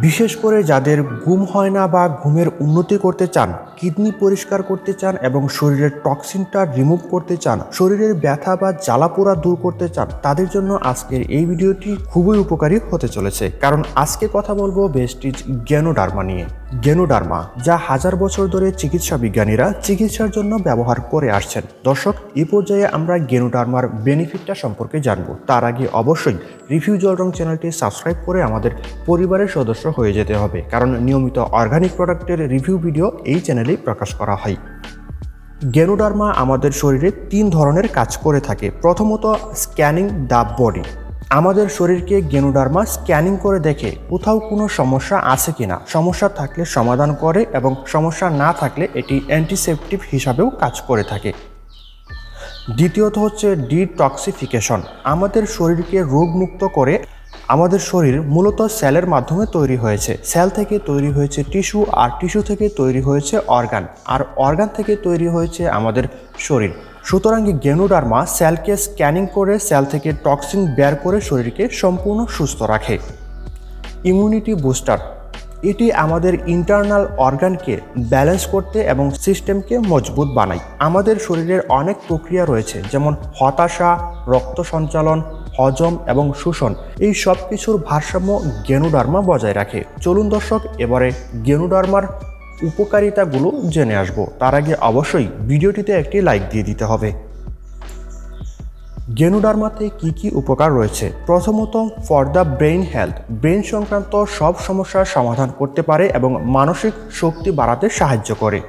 বিশেষ করে যাদের ঘুম হয় না বা ঘুমের উন্নতি করতে চান, কিডনি পরিষ্কার করতে চান এবং শরীরের টক্সিনটা রিমুভ করতে চান, শরীরের ব্যথা বা জ্বালাপোড়া দূর করতে চান, তাদের জন্য আজকের এই ভিডিওটি খুবই উপকারী হতে চলেছে। কারণ আজকে কথা বলব বেস্টিজ গ্যানোডার্মা নিয়ে। গ্যানোডার্মা যা হাজার বছর ধরে চিকিৎসা বিজ্ঞানীরা চিকিৎসার জন্য ব্যবহার করে আসছেন। দর্শক, এ পর্যায়ে আমরা গ্যানোডার্মার বেনিফিটটা সম্পর্কে জানব। তার আগে অবশ্যই রিভিউ জলরং চ্যানেলটি সাবস্ক্রাইব করে আমাদের পরিবারের সদস্য হয়ে যেতে হবে, কারণ নিয়মিত অর্গানিক প্রোডাক্টের রিভিউ ভিডিও এই চ্যানেলেই প্রকাশ করা হয়। গেনোডার্মা আমাদের শরীরে তিন ধরনের কাজ করে থাকে। প্রথমত, স্ক্যানিং দ্য বডি। আমাদের শরীরকে গেনোডার্মা স্ক্যানিং করে দেখে কোথাও কোনো সমস্যা আছে কিনা। সমস্যা থাকলে সমাধান করে এবং সমস্যা না থাকলে এটি অ্যান্টিসেপটিভ হিসাবেও কাজ করে থাকে। দ্বিতীয়ত হচ্ছে ডিটক্সিফিকেশন। আমাদের শরীরকে রোগমুক্ত করে আমাদের শরীর মূলত সেলের মাধ্যমে তৈরি হয়েছে। সেল থেকে তৈরি হয়েছে টিস্যু আর টিস্যু থেকে তৈরি হয়েছে অর্গান। আর অর্গান থেকে তৈরি হয়েছে আমাদের শরীর। সুতরাং গেনুডার্মা সেলকে স্ক্যানিং করে সেল থেকে টক্সিন বের করে শরীরকে সম্পূর্ণ সুস্থ রাখে। ইমিউনিটি বুস্টার, এটি আমাদের ইন্টারনাল অর্গানকে ব্যালেন্স করতে এবং সিস্টেমকে মজবুত বানায়। আমাদের শরীরের অনেক প্রক্রিয়া রয়েছে, যেমন হতাশা, রক্ত সঞ্চালন, হজম এবং শোষণ। এই সব কিছুর ভারসাম্য গেনুডার্মা বজায় রাখে। চলুন দর্শক, এবারে গেনুডার্মার উপকারিতাগুলো জেনে আসব। তার আগে অবশ্যই ভিডিওটিতে একটি লাইক দিয়ে দিতে হবে। গেনুডার্মাতে কি কি উপকার রয়েছে? প্রথমত for the brain health brain সংক্রান্ত সব সমস্যার সমাধান করতে পারে এবং মানসিক শক্তি বাড়াতে সাহায্য করে।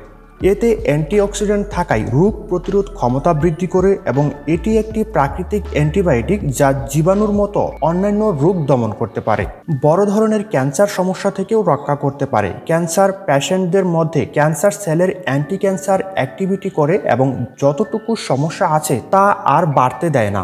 এতে অ্যান্টিঅক্সিডেন্ট থাকায় রোগ প্রতিরোধ ক্ষমতা বৃদ্ধি করে এবং এটি একটি প্রাকৃতিক অ্যান্টিবায়োটিক যা জীবাণুর মতো অন্যান্য রোগ দমন করতে পারে। বড় ধরনের ক্যান্সার সমস্যা থেকেও রক্ষা করতে পারে। ক্যান্সার প্যাশেন্টদের মধ্যে ক্যান্সার সেলের অ্যান্টি ক্যান্সার অ্যাক্টিভিটি করে এবং যতটুকু সমস্যা আছে তা আর বাড়তে দেয় না।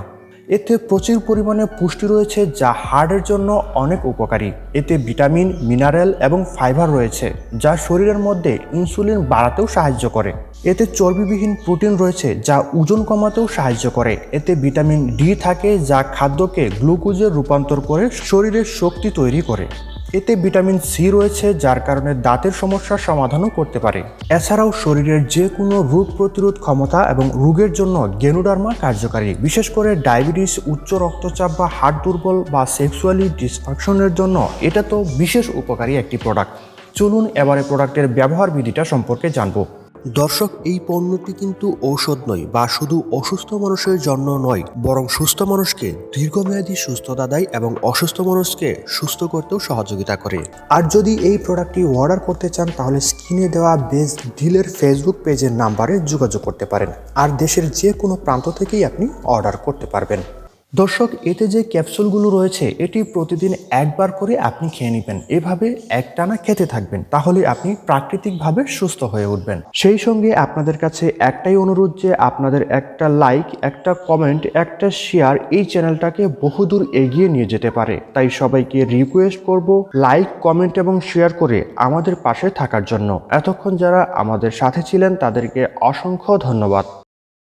এতে প্রচুর পরিমাণে পুষ্টি রয়েছে যা হার্টের জন্য অনেক উপকারী। এতে ভিটামিন, মিনারেল এবং ফাইবার রয়েছে, যা শরীরের মধ্যে ইনসুলিন বাড়াতেও সাহায্য করে। এতে চর্বিবিহীন প্রোটিন রয়েছে, যা ওজন কমাতেও সাহায্য করে। এতে ভিটামিন ডি থাকে, যা খাদ্যকে গ্লুকোজে রূপান্তর করে শরীরের শক্তি তৈরি করে। এতে ভিটামিন সি রয়েছে, যার কারণে দাঁতের সমস্যার সমাধানও করতে পারে। এছাড়াও শরীরের যে কোনো রোগ প্রতিরোধ ক্ষমতা এবং রোগের জন্য গেনুডার্মা কার্যকারী, বিশেষ করে ডায়াবেটিস, উচ্চ রক্তচাপ বা হার্ট দুর্বল বা সেক্সুয়ালি ডিসফাংশনের জন্য। এটা তো বিশেষ উপকারী একটি প্রোডাক্ট। চলুন এবারে প্রোডাক্টের ব্যবহার বিধিটা সম্পর্কে জানব। দর্শক, এই পণ্যটি কিন্তু ঔষধ নয় বা শুধু অসুস্থ মানুষের জন্য নয়, বরং সুস্থ মানুষকে দীর্ঘমেয়াদী সুস্থতা দেয় এবং অসুস্থ মানুষকে সুস্থ করতেও সহযোগিতা করে। আর যদি এই প্রোডাক্টটি অর্ডার করতে চান, তাহলে স্ক্রিনে দেওয়া বেস্ট ডিলের ফেসবুক পেজের নাম্বারে যোগাযোগ করতে পারেন। আর দেশের যে কোনো প্রান্ত থেকেই আপনি অর্ডার করতে পারবেন। দর্শক, এতে যে ক্যাপসুলগুলো রয়েছে, এটি প্রতিদিন একবার করে আপনি খেয়ে নেবেন। এভাবে একটানা খেতে থাকবেন, তাহলে আপনি প্রাকৃতিকভাবে সুস্থ হয়ে উঠবেন। সেই সঙ্গে আপনাদের কাছে একটাই অনুরোধ যে আপনাদের একটা লাইক একটা কমেন্ট একটা শেয়ার এই চ্যানেলটাকে বহুদূর এগিয়ে নিয়ে যেতে পারে। তাই সবাইকে রিকোয়েস্ট করব লাইক কমেন্ট এবং শেয়ার করে আমাদের পাশে থাকার জন্য। এতক্ষণ যারা আমাদের সাথে ছিলেন, তাদেরকে অসংখ্য ধন্যবাদ।